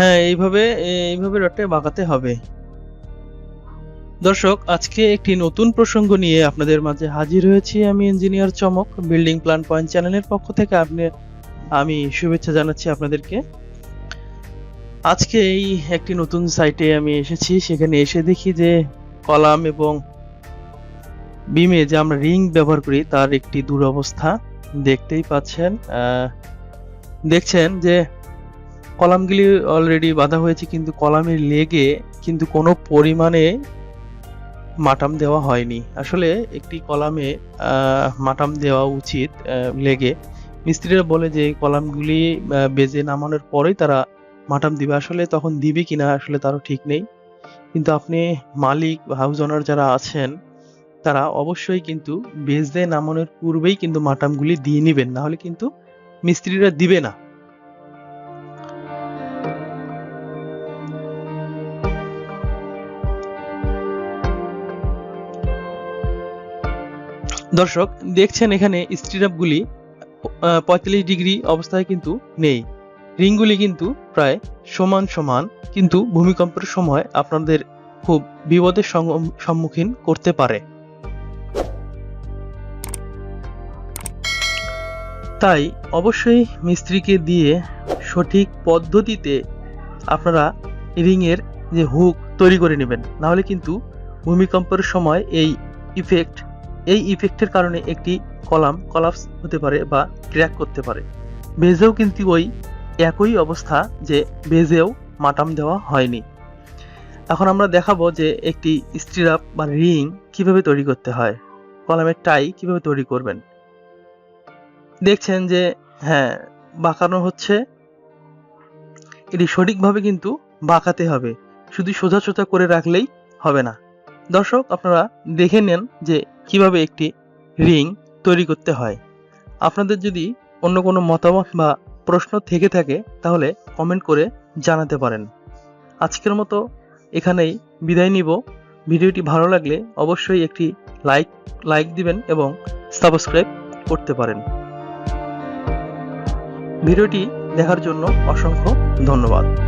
হ্যাঁ এইভাবে এইভাবে রডটা বাঁকাতে হবে। দর্শক, আজকে একটি নতুন প্রসঙ্গ নিয়ে আপনাদের মাঝে হাজির হয়েছি আমি ইঞ্জিনিয়ার চমক, বিল্ডিং প্ল্যান পয়েন্ট চ্যানেলের পক্ষ থেকে আপনি, আমি শুভেচ্ছা জানাচ্ছি আপনাদেরকে। আজকে এই একটি নতুন সাইটে আমি এসেছি, সেখানে এসে দেখি যে কলাম এবং বিমে যে আমরা রিং ব্যবহার করি, তার একটি দুরবস্থা দেখতেই পাচ্ছেন। দেখছেন যে কলামগুলি অলরেডি বাঁধা হয়েছে, কিন্তু কলামের লেগে কিন্তু কোনো পরিমাণে মাটাম দেওয়া হয়নি। আসলে একটি কলামে মাটাম দেওয়া উচিত লেগে। মিস্ত্রিরা বলে যে কলামগুলি বেজে নামানোর পরেই তারা মাটাম দিবে। আসলে তখন দিবে কিনা, আসলে তারও ঠিক নেই। কিন্তু আপনি মালিক হাউস ওনার যারা আছেন, তারা অবশ্যই কিন্তু বেজ নামানোর পূর্বেই কিন্তু মাটামগুলি দিয়ে নেবেন। না হলে কিন্তু মিস্ত্রিরা দিবে না। দর্শক, দেখছেন এখানে স্টিরাপগুলি পঁয়তাল্লিশ ডিগ্রি অবস্থায় কিন্তু নেই। রিংগুলি কিন্তু প্রায় সমান সমান, কিন্তু ভূমিকম্পের সময় আপনাদের খুব বিপদের সম্মুখীন করতে পারে। তাই অবশ্যই মিস্ত্রিকে দিয়ে সঠিক পদ্ধতিতে আপনারা রিংয়ের যে হুক তৈরি করে নেবেন। নাহলে কিন্তু ভূমিকম্পের সময় এই ইফেক্ট এই ইফেক্টের কারণে একটি কলাম কলাপস হতে পারে বা ক্র্যাক করতে পারে। বেজেও কিন্তু ওই একই অবস্থা যে বেজেও মাটাম দেওয়া হয়নি। এখন আমরা দেখাবো যে একটি স্টিরাপ বা রিং কীভাবে তৈরি করতে হয়। কলামের টাই কীভাবে তৈরি করবেন। দেখছেন যে হ্যাঁ বাঁকানো হচ্ছে। এটি সঠিকভাবে কিন্তু বাঁকাতে হবে। শুধু সোজা সোজা করে রাখলেই হবে না। দর্শক, আপনারা দেখে নেন যে কীভাবে একটি রিং তৈরি করতে হয়। আপনাদের যদি অন্য কোনো মতামত বা প্রশ্ন থেকে থাকে, তাহলে কমেন্ট করে জানাতে পারেন। আজকের মতো এখানেই বিদায় নিব। ভিডিওটি ভালো লাগলে অবশ্যই একটি লাইক লাইক দিবেন এবং সাবস্ক্রাইব করতে পারেন। ভিডিওটি দেখার জন্য অসংখ্য ধন্যবাদ।